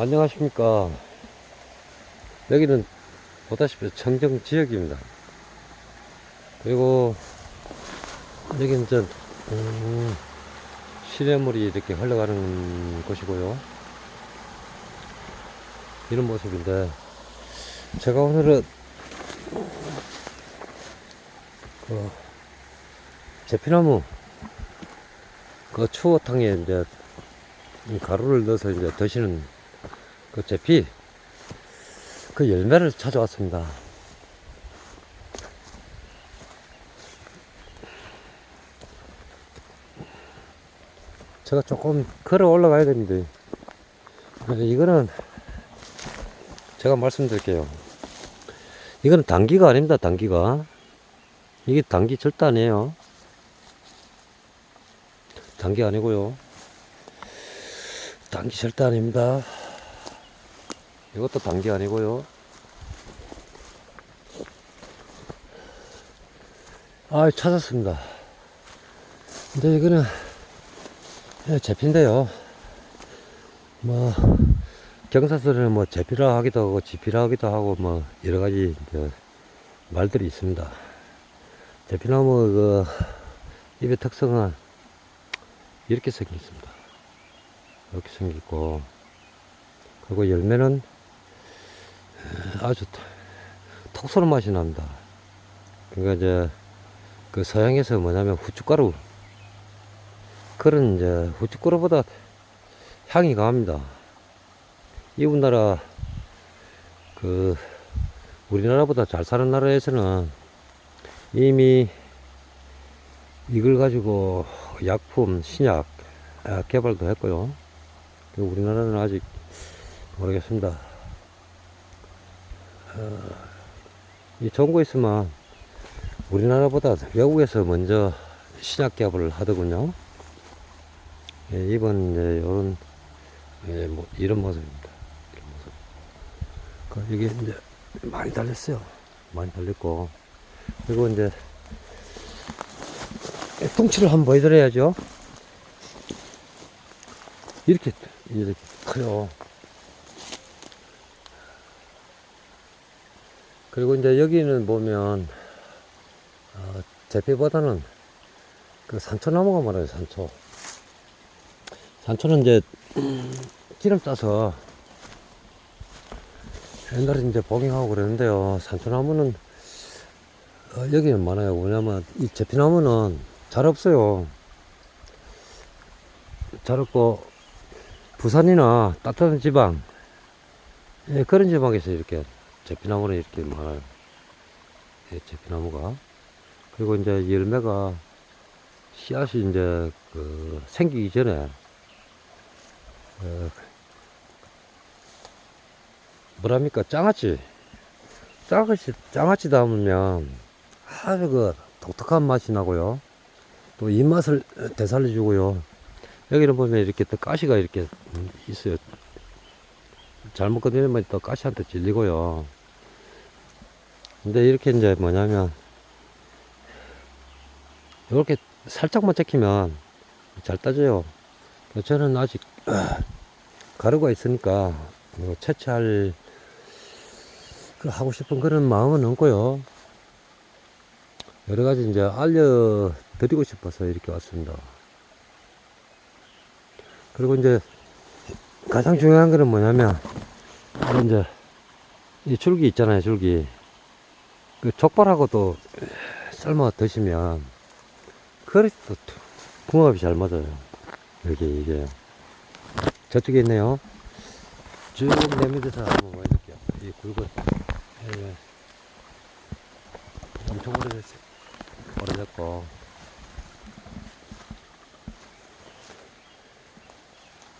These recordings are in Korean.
안녕하십니까. 여기는 보다시피 청정 지역입니다. 그리고 여기는 저, 음, 시냇물이 이렇게 흘러가는 곳이고요. 이런 모습인데, 제가 오늘은, 그, 제피나무, 그 추어탕에 이제, 이 가루를 넣어서 이제 드시는 그 제피 그 열매를 찾아왔습니다. 제가 조금 걸어 올라가야 되는데 이거는 제가 말씀드릴게요. 이거는 단기가 아닙니다. 단기가 이게 단기 절대 아니에요. 단기 아니고요. 단기 절대 아닙니다. 이것도 단기 아니고요. 아, 찾았습니다. 근데 이거는 예, 제피인데요. 뭐 경사설에는 뭐 제피라 하기도 하고 지피라 하기도 하고 뭐 여러 가지 말들이 있습니다. 제피나무 그 잎의 특성은 이렇게 생겼습니다. 이렇게 생기고 그리고 열매는 아주 톡 쏘는 맛이 납니다. 그러니까 이제 그 서양에서 뭐냐면 후춧가루 그런 이제 후춧가루보다 향이 강합니다. 이웃 나라 그 우리나라보다 잘 사는 나라에서는 이미 이걸 가지고 약품, 신약 아, 개발도 했고요. 그 우리나라는 아직 모르겠습니다. 어, 이거 있으면 우리나라보다 외국에서 먼저 신약 개발을 하더군요. 예, 이번 이제 이런 예, 뭐 이런 모습입니다. 이런 모습. 그 이게 이제 많이 달렸어요. 많이 달렸고 그리고 이제 뚱치를 한번 보여드려야죠. 이렇게 이렇게 커요. 그리고 이제 여기는 보면 어, 제피보다는 그 산초나무가 많아요. 산초. 산초는 이제 기름 짜서 옛날에 이제 보경하고 그랬는데요. 산초나무는 어, 여기는 많아요. 왜냐면 이 제피나무는 잘 없어요. 잘 없고 부산이나 따뜻한 지방 예, 그런 지방에서 이렇게 제피나무는 이렇게 많아요. 예, 제피나무가 그리고 이제 열매가 씨앗이 이제 그 생기기 전에 어, 뭐랍니까 장아찌 장아찌 장아찌 담으면 아주 그 독특한 맛이 나고요. 또 입맛을 되살려주고요. 여기는 보면 이렇게 또 가시가 이렇게 있어요. 잘못 건드리면 또 가시한테 질리고요. 근데 이렇게 이제 뭐냐면, 이렇게 살짝만 찍히면 잘 따져요. 저는 아직 가루가 있으니까 뭐 채취할 그 하고 싶은 그런 마음은 없고요. 여러 가지 이제 알려드리고 싶어서 이렇게 왔습니다. 그리고 이제 가장 중요한 거는 뭐냐면 이제 이 줄기 있잖아요 줄기 그 족발하고도 삶아 드시면 그릇도 궁합이 잘 맞아요. 여기 이게. 저쪽에 있네요. 쭉 내밀어서 한번 보여드릴게요. 이 굵은. 예, 엄청 오래됐어요 오래됐고.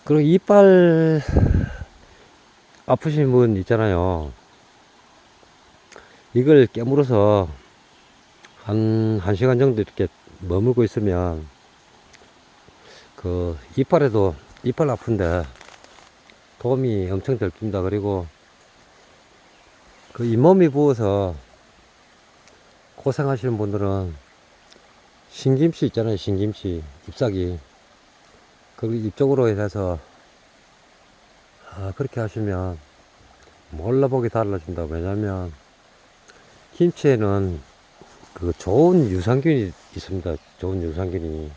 그리고 이빨 아프신 분 있잖아요. 이걸 깨물어서 한, 한 시간 정도 이렇게 머물고 있으면 그 이빨에도 이빨 아픈데 도움이 엄청 될 겁니다. 그리고 그 잇몸이 부어서 고생하시는 분들은 신김치 있잖아요. 신김치 잎사귀 그 입쪽으로 해서 아, 그렇게 하시면 몰라보기 달라진다. 왜냐면 김치에는 그 좋은 유산균이 있습니다. 좋은 유산균이.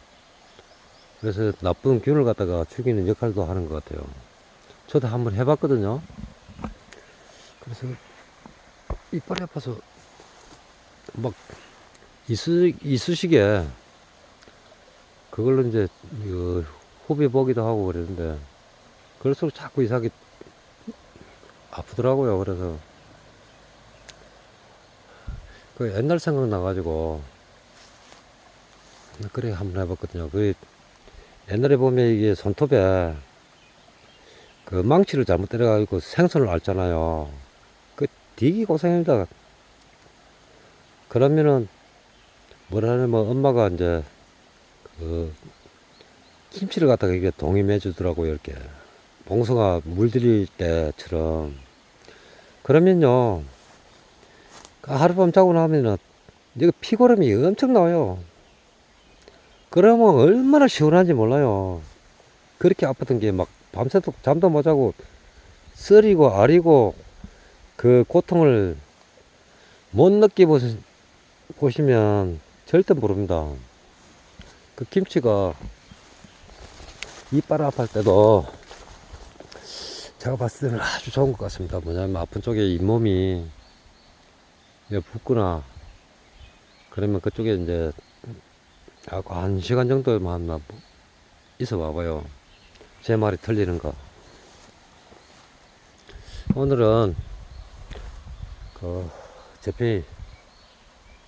그래서 나쁜 균을 갖다가 죽이는 역할도 하는 것 같아요. 저도 한번 해봤거든요. 그래서 이빨이 아파서 막 이쑤, 이쑤시개 그걸로 이제 그 호비 보기도 하고 그랬는데 그럴수록 자꾸 이상하게 아프더라고요. 그래서 그 옛날 생각 나가지고 그래 한번 해봤거든요. 그 옛날에 보면 이게 손톱에 그 망치를 잘못 때려가지고 생선을 앓잖아요. 그 되게 고생입니다. 그러면은 뭐라 하냐면 엄마가 이제 그 김치를 갖다가 이게 동임해 주더라고요. 이렇게 봉숭아 물들일 때처럼 그러면요 그 하룻밤 자고 나면은 이거 피고름이 엄청 나와요. 그러면 얼마나 시원한지 몰라요. 그렇게 아팠던 게 막 밤새도록 잠도 못 자고 쓰리고 아리고 그 고통을 못 느껴보시면 절대 모릅니다. 그 김치가 이빨 아플 때도 제가 봤을 때는 아주 좋은 것 같습니다. 뭐냐면 아픈 쪽에 잇몸이 이게 붓거나 그러면 그쪽에 이제 하고 한 시간 정도만 막 있어 봐봐요. 제 말이 틀리는 거. 오늘은 그 제피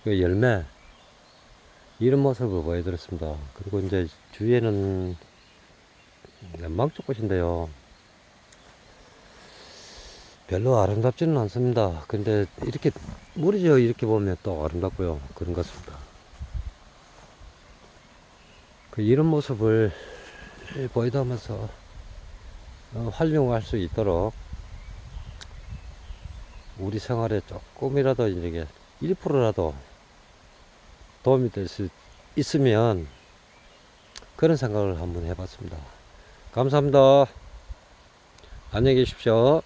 그 열매 이런 모습을 보여드렸습니다. 그리고 이제 주위에는 망초꽃인데요. 별로 아름답지는 않습니다. 근데 이렇게 물이 져 이렇게 보면 또 아름답고요. 그런 것 같습니다. 그 이런 모습을 보여드리면서 어, 활용할 수 있도록 우리 생활에 조금이라도 이게 1%라도 도움이 될 수 있으면 그런 생각을 한번 해봤습니다. 감사합니다. 안녕히 계십시오.